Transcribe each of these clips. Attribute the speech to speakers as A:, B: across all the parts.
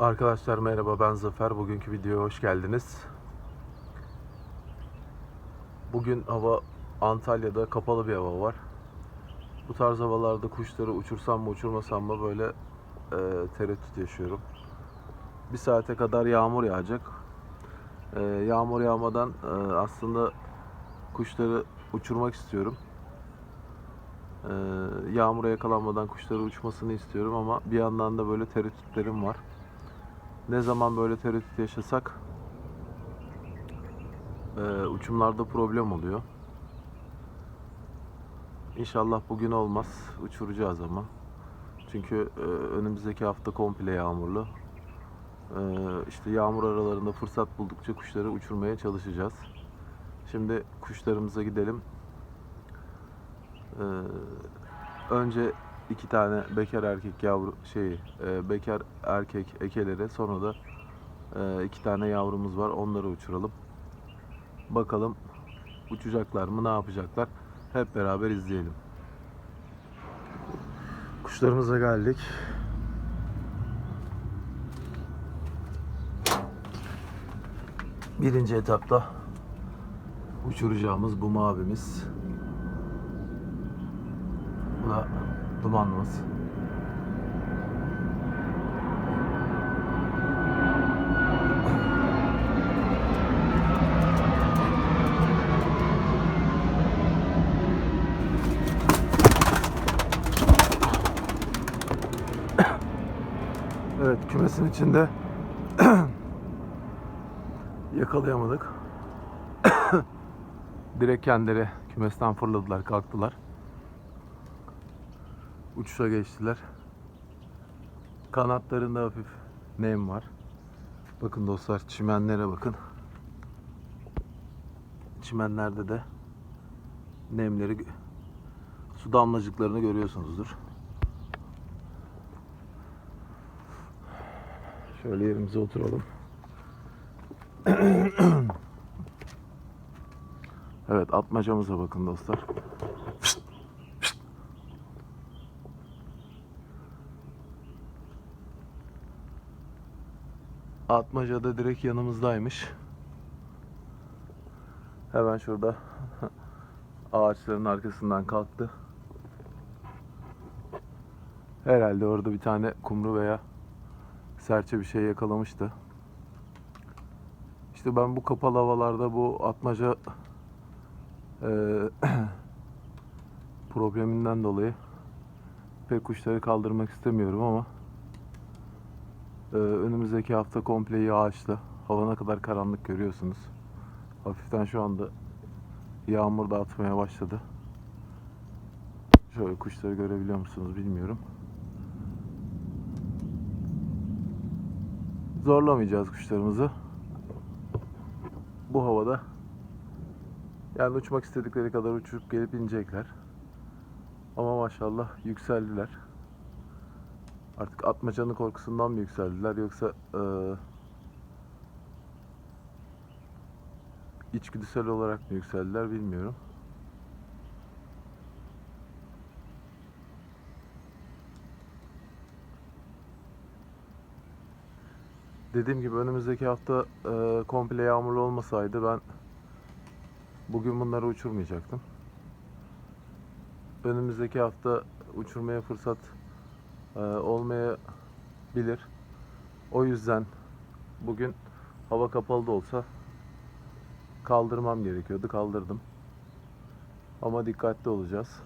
A: Arkadaşlar merhaba ben Zafer. Bugünkü videoya hoş geldiniz. Bugün hava Antalya'da kapalı bir hava var. Bu tarz havalarda kuşları uçursam mı uçurmasam mı böyle e, tereddüt yaşıyorum. Bir saate kadar yağmur yağacak. E, yağmur yağmadan e, aslında kuşları uçurmak istiyorum. E, yağmura yakalanmadan kuşları uçmasını istiyorum ama bir yandan da böyle tereddütlerim var ne zaman böyle tereddüt yaşasak e, uçumlarda problem oluyor. İnşallah bugün olmaz. Uçuracağız ama. Çünkü e, önümüzdeki hafta komple yağmurlu. E, işte yağmur aralarında fırsat buldukça kuşları uçurmaya çalışacağız. Şimdi kuşlarımıza gidelim. E, önce iki tane bekar erkek yavru şey e, bekar erkek ekelere sonra da e, iki tane yavrumuz var onları uçuralım. Bakalım uçacaklar mı ne yapacaklar hep beraber izleyelim. Kuşlarımıza geldik. Birinci etapta uçuracağımız bu mavimiz. Bu da dumanlımız. Evet kümesin içinde yakalayamadık. Direkt kendileri kümesten fırladılar, kalktılar. Uçuşa geçtiler. Kanatlarında hafif nem var. Bakın dostlar çimenlere bakın. Çimenlerde de nemleri su damlacıklarını görüyorsunuzdur. Şöyle yerimize oturalım. evet atmacamıza bakın dostlar. Atmaca da direkt yanımızdaymış. Hemen şurada ağaçların arkasından kalktı. Herhalde orada bir tane kumru veya serçe bir şey yakalamıştı. İşte ben bu kapalı havalarda bu atmaca e, probleminden dolayı pek kuşları kaldırmak istemiyorum ama ee, önümüzdeki hafta komple yağışlı. Hava ne kadar karanlık görüyorsunuz. Hafiften şu anda yağmur da atmaya başladı. Şöyle kuşları görebiliyor musunuz bilmiyorum. Zorlamayacağız kuşlarımızı. Bu havada yani uçmak istedikleri kadar uçup gelip inecekler. Ama maşallah yükseldiler. Artık atmacanın korkusundan mı yükseldiler yoksa e, içgüdüsel olarak mı yükseldiler bilmiyorum. Dediğim gibi önümüzdeki hafta e, komple yağmurlu olmasaydı ben bugün bunları uçurmayacaktım. Önümüzdeki hafta uçurmaya fırsat e, olmayabilir. O yüzden bugün hava kapalı da olsa kaldırmam gerekiyordu. Kaldırdım. Ama dikkatli olacağız.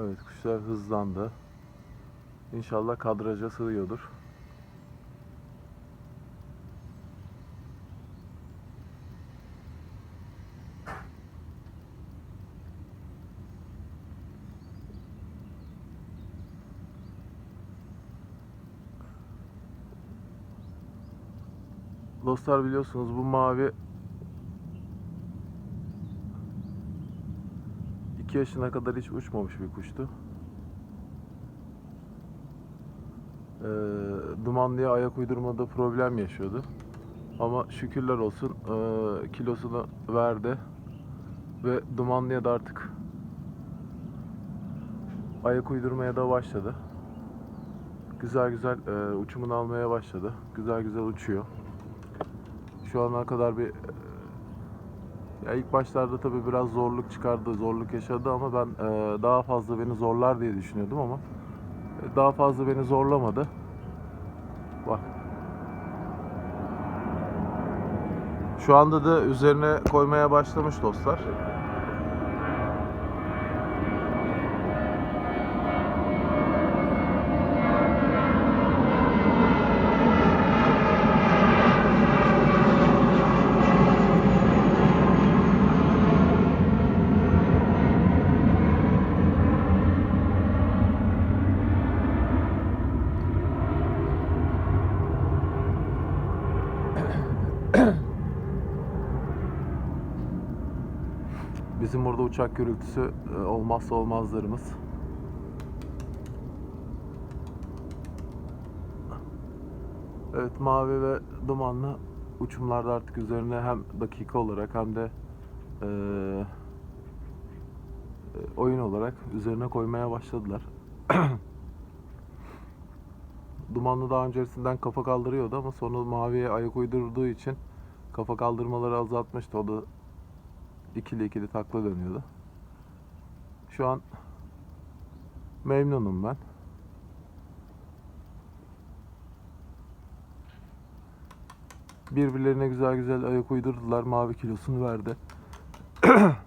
A: Evet kuşlar hızlandı. İnşallah kadraja sığıyordur. Dostlar biliyorsunuz bu mavi 2 yaşına kadar hiç uçmamış bir kuştu. Ee, dumanlıya ayak uydurmada problem yaşıyordu. Ama şükürler olsun e, kilosunu verdi ve dumanlıya da artık ayak uydurmaya da başladı. Güzel güzel e, uçumunu almaya başladı. Güzel güzel uçuyor. Şu ana kadar bir e, ya ilk başlarda tabii biraz zorluk çıkardı, zorluk yaşadı ama ben e, daha fazla beni zorlar diye düşünüyordum ama e, daha fazla beni zorlamadı. Bak. Şu anda da üzerine koymaya başlamış dostlar. Uçak gürültüsü e, olmazsa olmazlarımız. Evet mavi ve dumanlı uçumlarda artık üzerine hem dakika olarak hem de e, e, oyun olarak üzerine koymaya başladılar. Dumanlı daha öncesinden kafa kaldırıyordu ama sonra maviye ayak uydurduğu için kafa kaldırmaları azaltmıştı. O da ikili ikili takla dönüyordu. Şu an memnunum ben. Birbirlerine güzel güzel ayak uydurdular. Mavi kilosunu verdi.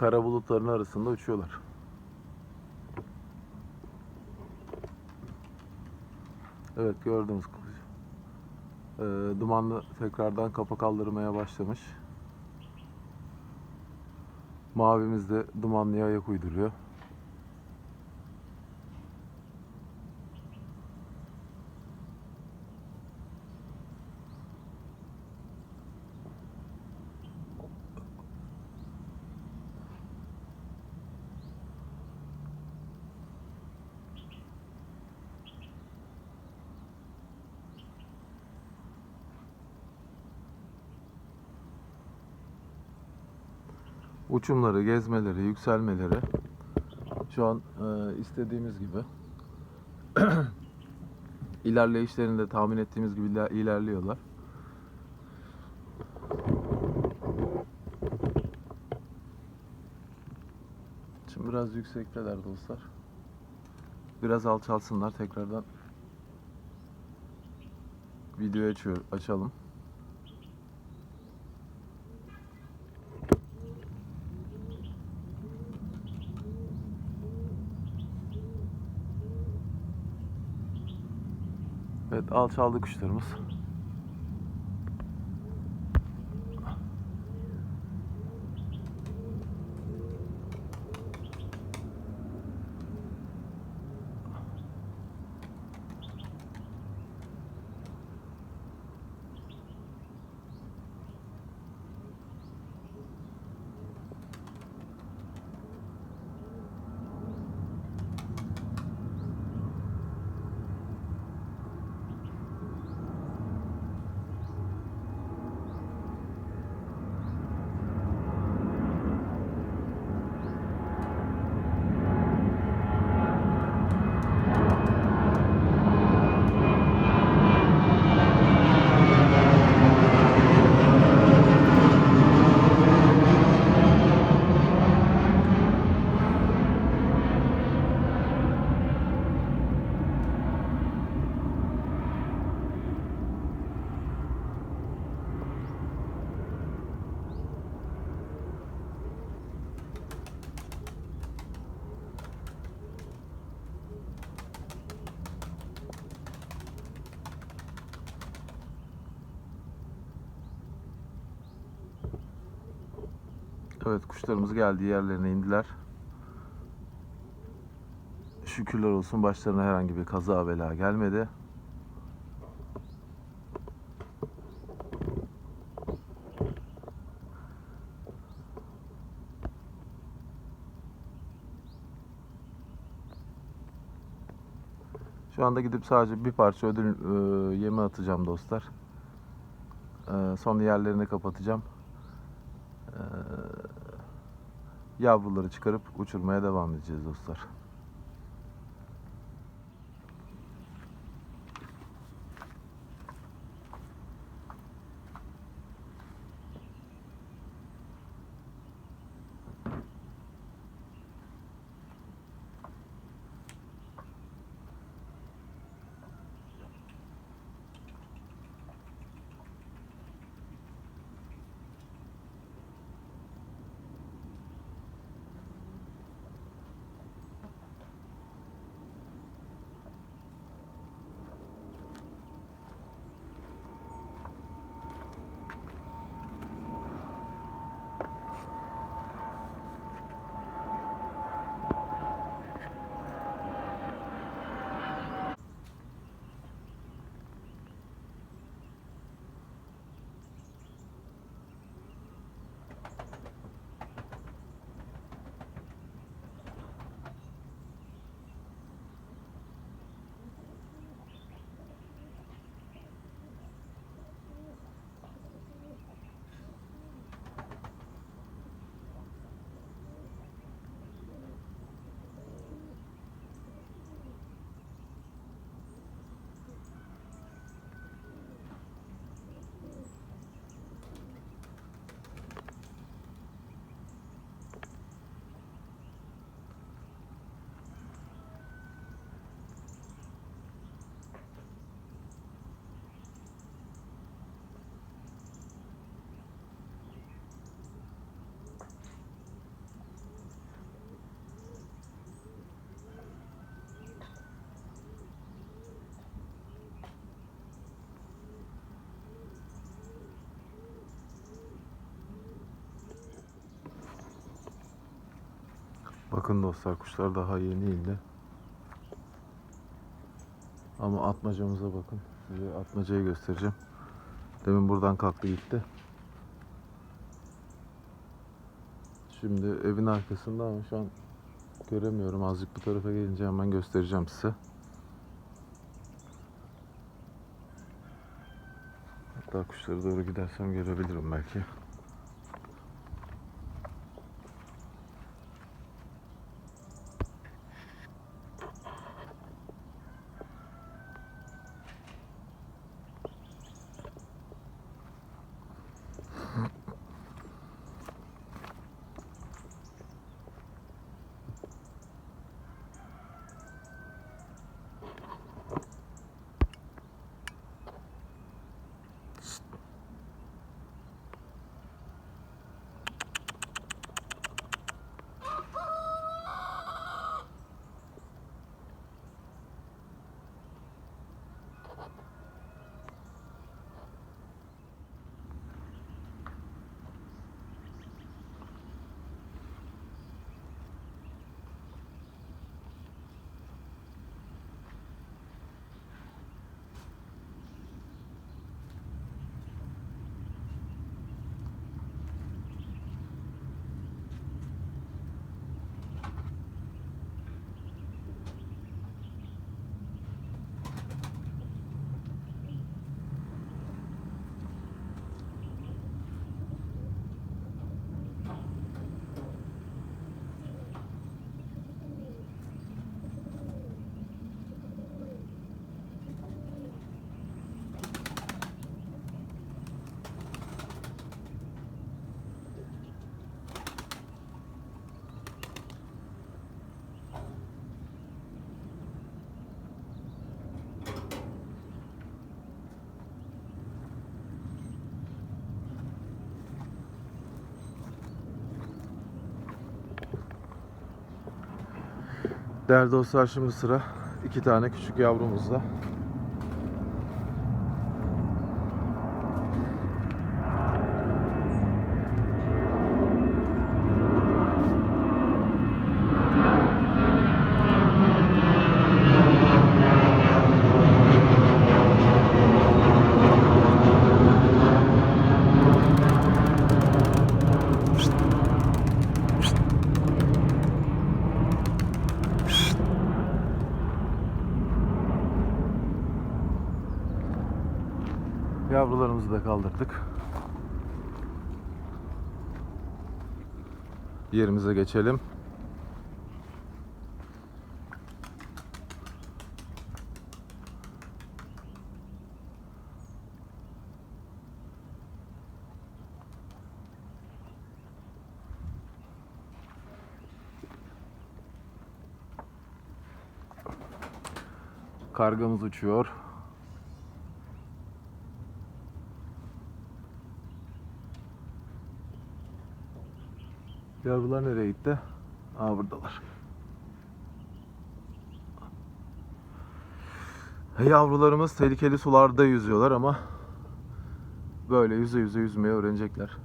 A: Kara bulutların arasında uçuyorlar. Evet gördüğünüz gibi. Ee, dumanlı tekrardan kafa kaldırmaya başlamış. Mavimiz de dumanlıya ayak uyduruyor. Uçumları, gezmeleri, yükselmeleri şu an e, istediğimiz gibi ilerleyişlerinde tahmin ettiğimiz gibi iler- ilerliyorlar. Şimdi biraz yüksekteler dostlar. Biraz alçalsınlar tekrardan videoyu açıyor, açalım. Evet alçaldı kuşlarımız. Evet kuşlarımız geldi yerlerine indiler. Şükürler olsun başlarına herhangi bir kaza bela gelmedi. Şu anda gidip sadece bir parça ödül e, yemi atacağım dostlar. E, sonra yerlerini kapatacağım. E, yavruları çıkarıp uçurmaya devam edeceğiz dostlar. Bakın dostlar kuşlar daha yeni indi. Ama atmacamıza bakın. Size atmacayı göstereceğim. Demin buradan kalktı gitti. Şimdi evin arkasında ama şu an göremiyorum. Azıcık bu tarafa gelince hemen göstereceğim size. Hatta kuşlara doğru gidersem görebilirim belki. Değerli dostlar şimdi sıra iki tane küçük yavrumuzda. Yavrularımızı da kaldırdık. Yerimize geçelim. Kargamız uçuyor. Yavrular nereye gitti? Aa buradalar. Yavrularımız tehlikeli sularda yüzüyorlar ama böyle yüze yüze yüzmeyi öğrenecekler.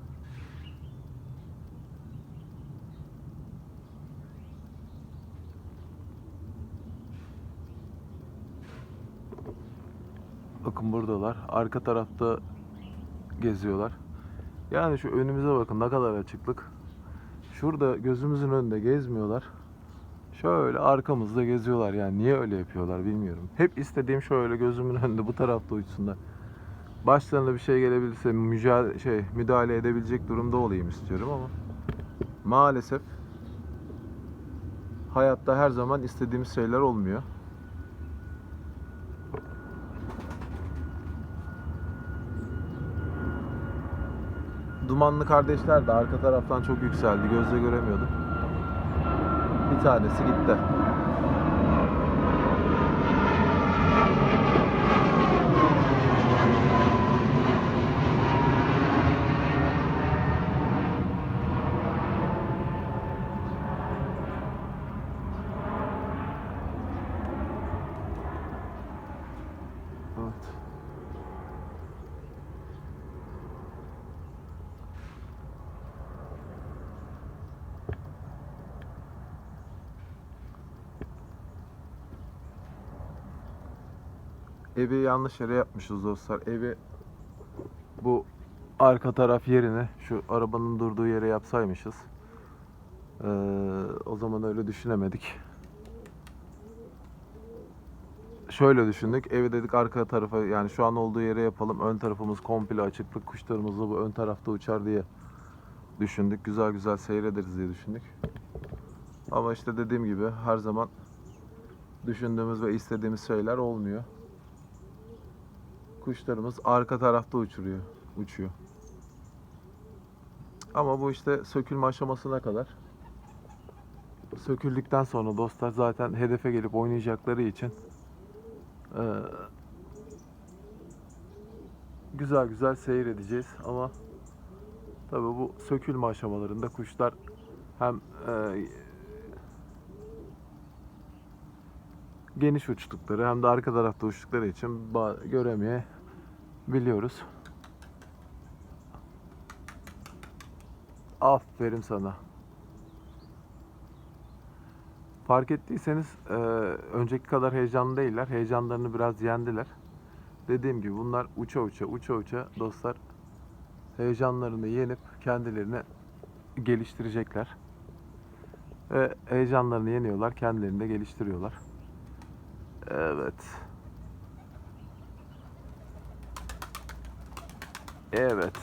A: Bakın buradalar. Arka tarafta geziyorlar. Yani şu önümüze bakın ne kadar açıklık. Şurada gözümüzün önünde gezmiyorlar. Şöyle arkamızda geziyorlar yani niye öyle yapıyorlar bilmiyorum. Hep istediğim şöyle gözümün önünde bu tarafta uçsunlar. Başlarına bir şey gelebilirse mücadele, şey, müdahale edebilecek durumda olayım istiyorum ama maalesef hayatta her zaman istediğimiz şeyler olmuyor. Dumanlı kardeşler de arka taraftan çok yükseldi. Gözle göremiyordum. Bir tanesi gitti. Evi yanlış yere yapmışız dostlar. Evi bu arka taraf yerine şu arabanın durduğu yere yapsaymışız. Ee, o zaman öyle düşünemedik. Şöyle düşündük. Evi dedik arka tarafa yani şu an olduğu yere yapalım. Ön tarafımız komple açıklık. Kuşlarımız da bu ön tarafta uçar diye düşündük. Güzel güzel seyrederiz diye düşündük. Ama işte dediğim gibi her zaman düşündüğümüz ve istediğimiz şeyler olmuyor kuşlarımız arka tarafta uçuruyor, uçuyor. Ama bu işte sökülme aşamasına kadar. Söküldükten sonra dostlar zaten hedefe gelip oynayacakları için eee, güzel güzel seyredeceğiz ama tabii bu sökülme aşamalarında kuşlar hem eee, geniş uçtukları hem de arka tarafta uçtukları için göremeye biliyoruz. Aferin sana. Fark ettiyseniz e, önceki kadar heyecanlı değiller. Heyecanlarını biraz yendiler. Dediğim gibi bunlar uça uça uça uça dostlar heyecanlarını yenip kendilerini geliştirecekler. Ve heyecanlarını yeniyorlar, kendilerini de geliştiriyorlar. Evet. Evet.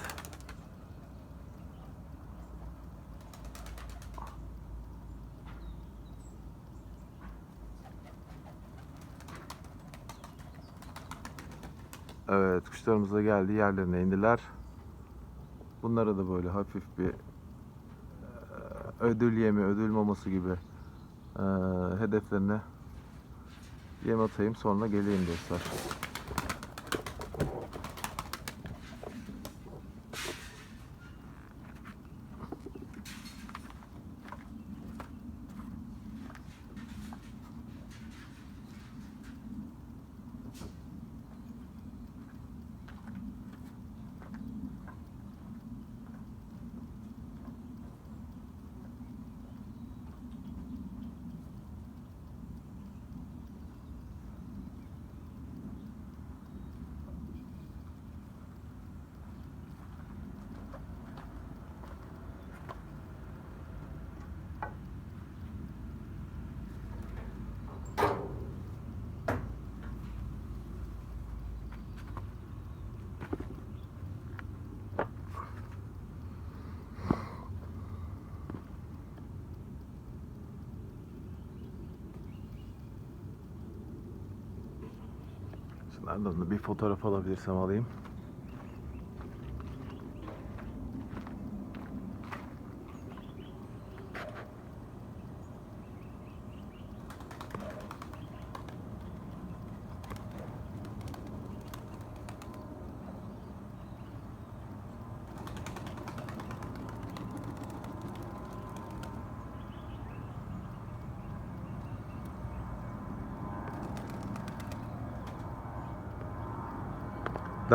A: Evet, kuşlarımız da geldi, yerlerine indiler. Bunlara da böyle hafif bir e, ödül yemi, ödül maması gibi e, hedeflerine yem atayım sonra geleyim dostlar. Nereden de bir fotoğraf alabilirsem alayım.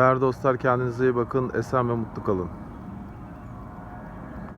A: Değerli dostlar kendinize iyi bakın. Esen ve mutlu kalın.